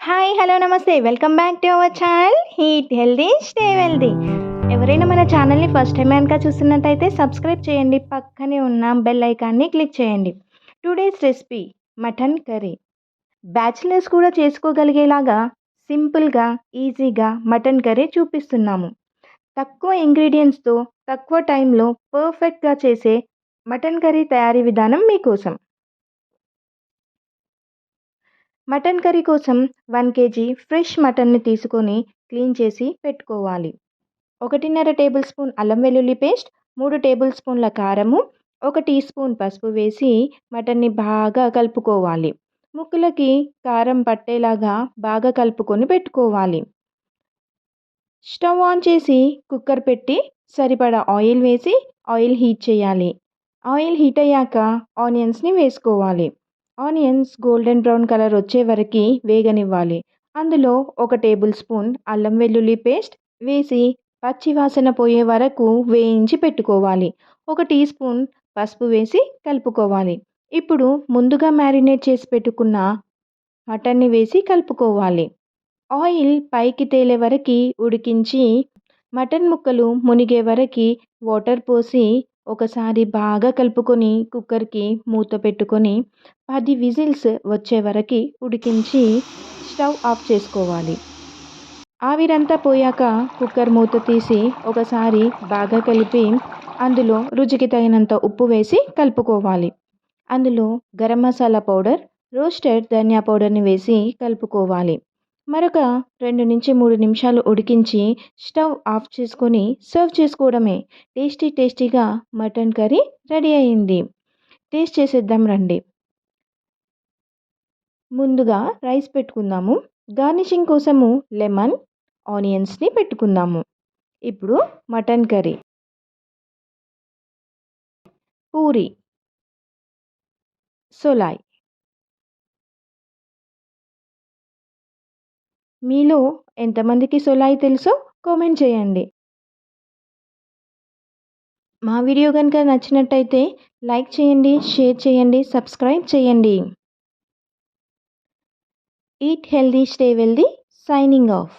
Hi hello నమస్తే. Welcome back to our channel eat healthy stay wealthy ఎవరైనా మన ఛానల్ని ఫస్ట్ టైం కనుక చూస్తున్నట్టయితే సబ్స్క్రైబ్ చేయండి. పక్కనే ఉన్న బెల్ ఐకాన్ని క్లిక్ చేయండి. Today's recipe mutton curry bachelors కూడా చేసుకోగలిగేలాగా సింపుల్గా ఈజీగా మటన్ కర్రీ చూపిస్తున్నాము. తక్కువ ఇంగ్రీడియంట్స్తో తక్కువ టైంలో పర్ఫెక్ట్గా చేసే మటన్ కర్రీ తయారీ విధానం మీకోసం. మటన్ కర్రీ కోసం వన్ కేజీ ఫ్రెష్ మటన్ని తీసుకొని క్లీన్ చేసి పెట్టుకోవాలి. ఒకటిన్నర టేబుల్ స్పూన్ అల్లం వెల్లుల్లి పేస్ట్ మూడు టేబుల్ స్పూన్ల కారము ఒక టీ స్పూన్ పసుపు వేసి మటన్ని బాగా కలుపుకోవాలి. ముక్కలకి కారం పట్టేలాగా బాగా కలుపుకొని పెట్టుకోవాలి. స్టవ్ ఆన్ చేసి కుక్కర్ పెట్టి సరిపడా ఆయిల్ వేసి ఆయిల్ హీట్ చేయాలి. ఆయిల్ హీట్ అయ్యాక ఆనియన్స్ని వేసుకోవాలి. ఆనియన్స్ గోల్డెన్ బ్రౌన్ కలర్ వచ్చే వరకు వేగనివ్వాలి. అందులో ఒక టేబుల్ స్పూన్ అల్లం వెల్లుల్లి పేస్ట్ వేసి పచ్చి వాసన పోయే వరకు వేయించి పెట్టుకోవాలి. ఒక టీ స్పూన్ పసుపు వేసి కలుపుకోవాలి. ఇప్పుడు ముందుగా మ్యారినేట్ చేసి పెట్టుకున్న మటన్ని వేసి కలుపుకోవాలి. ఆయిల్ పైకి తేలే వరకు ఉడికించి మటన్ ముక్కలు మునిగే వరకు వాటర్ పోసి ఒకసారి బాగా కలుపుకొని కుక్కర్కి మూత పెట్టుకొని పది విజిల్స్ వచ్చే వరకు ఉడికించి స్టవ్ ఆఫ్ చేసుకోవాలి. ఆవిరంతా పోయాక కుక్కర్ మూత తీసి ఒకసారి బాగా కలిపి అందులో రుచికి తగినంత ఉప్పు వేసి కలుపుకోవాలి. అందులో గరం మసాలా పౌడర్ రోస్టెడ్ ధనియా పౌడర్ని వేసి కలుపుకోవాలి. మరొక రెండు నుంచి మూడు నిమిషాలు ఉడికించి స్టవ్ ఆఫ్ చేసుకొని సర్వ్ చేసుకోవడమే. టేస్టీ టేస్టీగా మటన్ కర్రీ రెడీ అయింది. టేస్ట్ చేసేద్దాం రండి. ముందుగా రైస్ పెట్టుకుందాము. గార్నిషింగ్ కోసము లెమన్ ఆనియన్స్ని పెట్టుకుందాము. ఇప్పుడు మటన్ కర్రీ. పూరి. సోలాయ్. మీలో ఎంతమందికి సొలాయి తెలుసో కామెంట్ చేయండి. మా వీడియో కనుక నచ్చినట్టయితే లైక్ చేయండి షేర్ చేయండి సబ్స్క్రైబ్ చేయండి. Eat healthy stay wealthy signing off.